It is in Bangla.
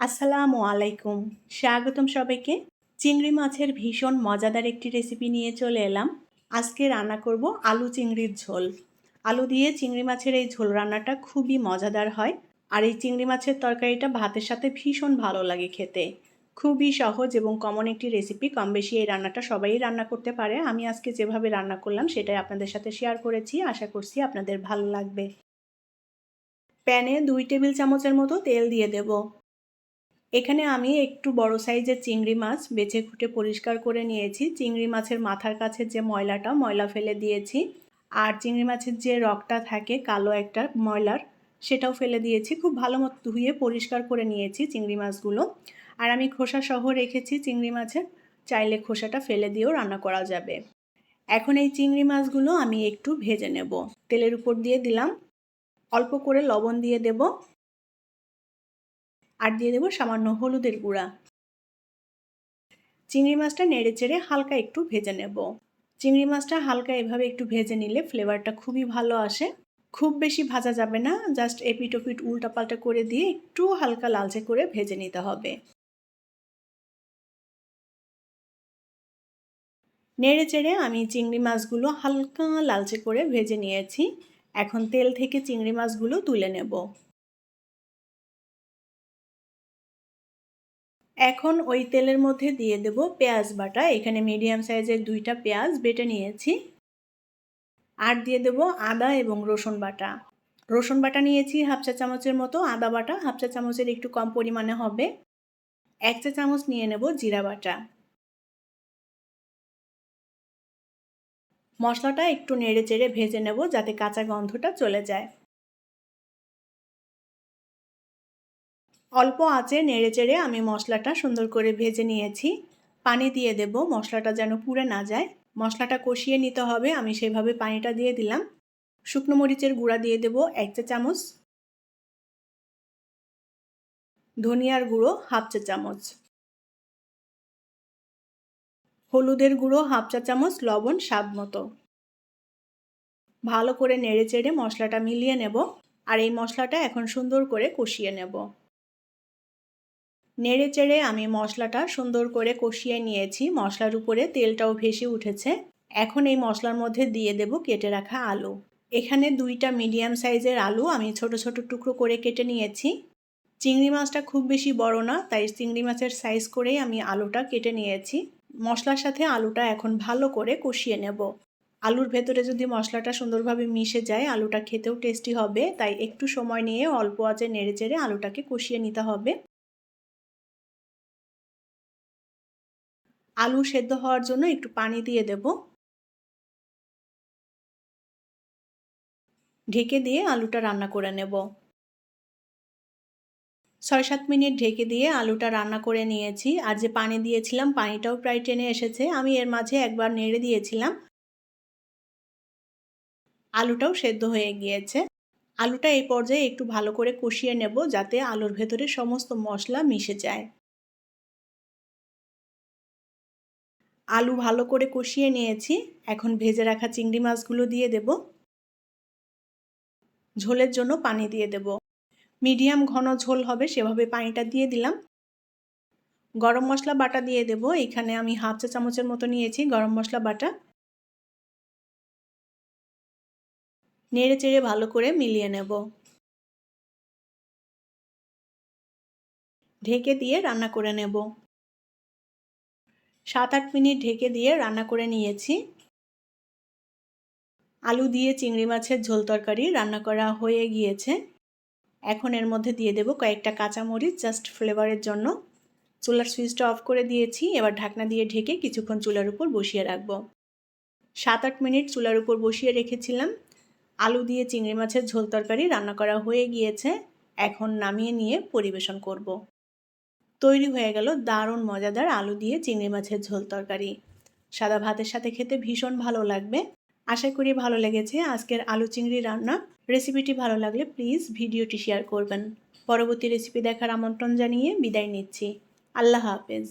আসসালামু আলাইকুম। স্বাগতম সবাইকে। চিংড়ি মাছের ভীষণ মজাদার একটি রেসিপি নিয়ে চলে এলাম। আজকে রান্না করব আলু চিংড়ির ঝোল। আলু দিয়ে চিংড়ি মাছের এই ঝোল রান্নাটা খুবই মজাদার হয় আর এই চিংড়ি মাছের তরকারিটা ভাতের সাথে ভীষণ ভালো লাগে খেতে। খুবই সহজ এবং কমন একটি রেসিপি কম বেশি এই রান্নাটা সবাই রান্না করতে পারে। আমি আজকে যেভাবে রান্না করলাম সেটাই আপনাদের সাথে শেয়ার করেছি। আশা করছি আপনাদের ভালো লাগবে। প্যানে দুই টেবিল চামচের মতো তেল দিয়ে দেব। এখানে আমি একটু বড় সাইজের চিংড়ি মাছ বেছে খুঁটে পরিষ্কার করে নিয়েছি। চিংড়ি মাছের মাথার কাছে যে ময়লাটা, ময়লা ফেলে দিয়েছি। আর চিংড়ি মাছের যে রকটা থাকে, কালো একটা ময়লার, সেটাও ফেলে দিয়েছি। খুব ভালো মতো ধুয়ে পরিষ্কার করে নিয়েছি চিংড়ি মাছগুলো। আর আমি খোসা সহ রেখেছি চিংড়ি মাছের, চাইলে খোসাটা ফেলে দিয়েও রান্না করা যাবে। এখন এই চিংড়ি মাছগুলো আমি একটু ভেজে নেব। তেলের উপর দিয়ে দিলাম। অল্প করে লবণ দিয়ে দেব। আর দিয়ে দেবো সামান্য হলুদের গুঁড়া। চিংড়ি মাছটা নেড়ে চেড়ে হালকা একটু ভেজে নেব। চিংড়ি মাছটা হালকা এভাবে একটু ভেজে নিলে ফ্লেভারটা খুবই ভালো আসে। খুব বেশি ভাজা যাবে না, জাস্ট এপিট ওপিট উল্টাপাল্টা করে দিয়ে একটু হালকা লালচে করে ভেজে নিতে হবে। নেড়ে চেড়ে আমি চিংড়ি মাছগুলো হালকা লালচে করে ভেজে নিয়েছি। এখন তেল থেকে চিংড়ি মাছগুলো তুলে নেব। এখন ওই তেলের মধ্যে দিয়ে দেব পেঁয়াজ বাটা। এখানে মিডিয়াম সাইজের দুইটা পেঁয়াজ বেটে নিয়েছি। আর দিয়ে দেব আদা এবং রসুন বাটা। রসুন বাটা নিয়েছি হাফ চা চামচের মতো। আদা বাটা হাফ চা চামচের একটু কম পরিমাণে হবে। এক চা চামচ নিয়ে নেব জিরা বাটা। মশলাটা একটু নেড়ে চেড়ে ভেজে নেব যাতে কাঁচা গন্ধটা চলে যায়। অল্প আঁচে নেড়ে চেড়ে আমি মশলাটা সুন্দর করে ভেজে নিয়েছি। পানি দিয়ে দেব, মশলাটা যেন পুড়ে না যায়। মশলাটা কষিয়ে নিতে হবে, আমি সেভাবে পানিটা দিয়ে দিলাম। শুকনো মরিচের গুঁড়া দিয়ে দেব, এক চা চামচ। ধনিয়ার গুঁড়ো, হাফ চা চামচ। হলুদের গুঁড়ো, হাফ চা চামচ, লবণ, স্বাদ মতো। ভালো করে নেড়ে চেড়ে মশলাটা মিলিয়ে নেব। আর এই মশলাটা এখন সুন্দর করে কষিয়ে নেব। নেড়ে চেড়ে আমি মশলাটা সুন্দর করে কষিয়ে নিয়েছি। মশলার উপরে তেলটাও ভেসে উঠেছে। এখন এই মশলার মধ্যে দিয়ে দেব কেটে রাখা আলু। এখানে দুইটা মিডিয়াম সাইজের আলু আমি ছোট ছোট টুকরো করে কেটে নিয়েছি। চিংড়ি মাছটা খুব বেশি বড় না, তাই চিংড়ি মাছের সাইজ করেই আমি আলুটা কেটে নিয়েছি। মশলার সাথে আলুটা এখন ভালো করে কষিয়ে নেব। আলুর ভেতরে যদি মশলাটা সুন্দরভাবে মিশে যায়, আলুটা খেতেও টেস্টি হবে, তাই একটু সময় নিয়ে অল্প আঁচে নেড়ে চেড়ে আলুটাকে কষিয়ে নিতে হবে। আলু সেদ্ধ হওয়ার জন্য একটু পানি দিয়ে দেব। ঢেকে দিয়ে আলুটা রান্না করে নেব। ছয় সাত মিনিট ঢেকে দিয়ে আলুটা রান্না করে নিয়েছি। আর যে পানি দিয়েছিলাম, পানিটাও প্রায় টেনে এসেছে। আমি এর মাঝে একবার নেড়ে দিয়েছিলাম। আলুটাও সেদ্ধ হয়ে গিয়েছে। আলুটা এই পর্যায়ে একটু ভালো করে কষিয়ে নেব, যাতে আলুর ভেতরে সমস্ত মশলা মিশে যায়। আলু ভালো করে কষিয়ে নিয়েছি। এখন ভেজে রাখা চিংড়ি মাছগুলো দিয়ে দেব। ঝোলের জন্য পানি দিয়ে দেব। মিডিয়াম ঘন ঝোল হবে, সেভাবে পানিটা দিয়ে দিলাম। গরম মশলা বাটা দিয়ে দেব। এখানে আমি হাফ চা চামচের মতো নিয়েছি গরম মশলা বাটা। নেড়ে চেড়ে ভালো করে মিলিয়ে নেব। ঢেকে দিয়ে রান্না করে নেব। সাত আট মিনিট ঢেকে দিয়ে রান্না করে নিয়েছি। আলু দিয়ে চিংড়ি মাছের ঝোল তরকারি রান্না করা হয়ে গিয়েছে। এখন এর মধ্যে দিয়ে দেব কয়েকটা কাঁচামরিচ, জাস্ট ফ্লেভারের জন্য। চুলার সুইচটা অফ করে দিয়েছি, এবার ঢাকনা দিয়ে ঢেকে কিছুক্ষণ চুলার উপর বসিয়ে রাখব। সাত আট মিনিট চুলার উপর বসিয়ে রেখেছিলাম। আলু দিয়ে চিংড়ি মাছের ঝোল তরকারি রান্না করা হয়ে গিয়েছে। এখন নামিয়ে নিয়ে পরিবেশন করব। তৈরি হয়ে গেল দারুণ মজাদার আলু দিয়ে চিংড়ি মাছের ঝোল তরকারি। সাদা ভাতের সাথে খেতে ভীষণ ভালো লাগবে। আশা করি ভালো লেগেছে আজকের আলু চিংড়ি রান্না। রেসিপিটি ভালো লাগলে প্লিজ ভিডিওটি শেয়ার করবেন। পরবর্তী রেসিপি দেখার আমন্ত্রণ জানিয়ে বিদায় নিচ্ছি। আল্লাহ হাফেজ।